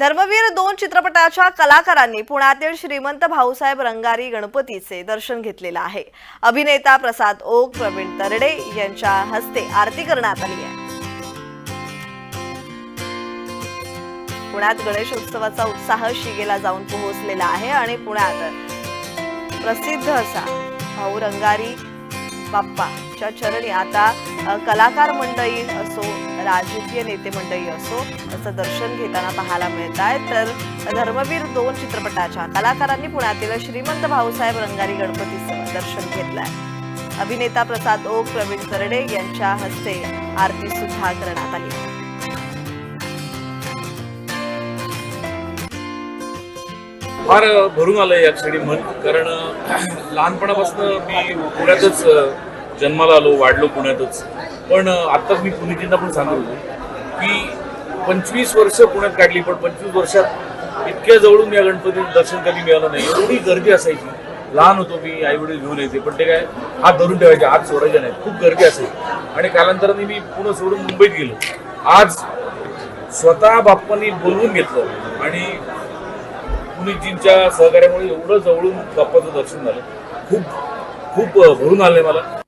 धर्मवीर दोन चित्रपटाच्या कलाकारांनी पुण्यातील श्रीमंत भाऊसाहेब रंगारी गणपतीचे दर्शन घेतलेलं आहे. अभिनेता प्रसाद ओक प्रवीण तरडे यांच्या हस्ते आरती करण्यात आली आहे. पुण्यात गणेशोत्सवाचा उत्साह शिगेला जाऊन पोहोचलेला आहे आणि पुण्यात प्रसिद्ध असा भाऊ रंगारी बाप्पाच्या चरणी आता कलाकार मंडळी असो राजकीय नेते मंडळी असो असं दर्शन घेताना पाहायला मिळत आहे तर धर्मवीर दोन चित्रपटाच्या कलाकारांनी पुण्यातील श्रीमंत भाऊसाहेब रंगारी गणपतीचं दर्शन घेतलंय. अभिनेता प्रसाद ओक प्रवीण तरडे यांच्या हस्ते आरती सुद्धा करण्यात आली. फार भरून आलं या क्षणी मन कारण लहानपणापासून मी पुण्यातच जन्माला आलो वाढलो पुण्यातच. पण आत्ताच मी पुणेजींना पण सांगतो की पंचवीस वर्ष पुण्यात काढली पण पंचवीस वर्षात इतक्या जवळून या गणपतीचं दर्शन कधी मिळालं नाही. एवढी गर्दी असायची. लहान होतो मी आई वडील घेऊन यायचे पण ते काय हात धरून ठेवायचे हात सोडायचे नाही खूप गर्दी असायची. आणि कालांतराने मी पुणे सोडून मुंबईत गेलो. आज स्वतः बाप्पांनी बोलवून घेतलं आणि पुनीतजींच्या सहकार्यामुळे एवढं जवळून बाप्पाचं दर्शन झालं. खूप खूप भरून आलंय मला.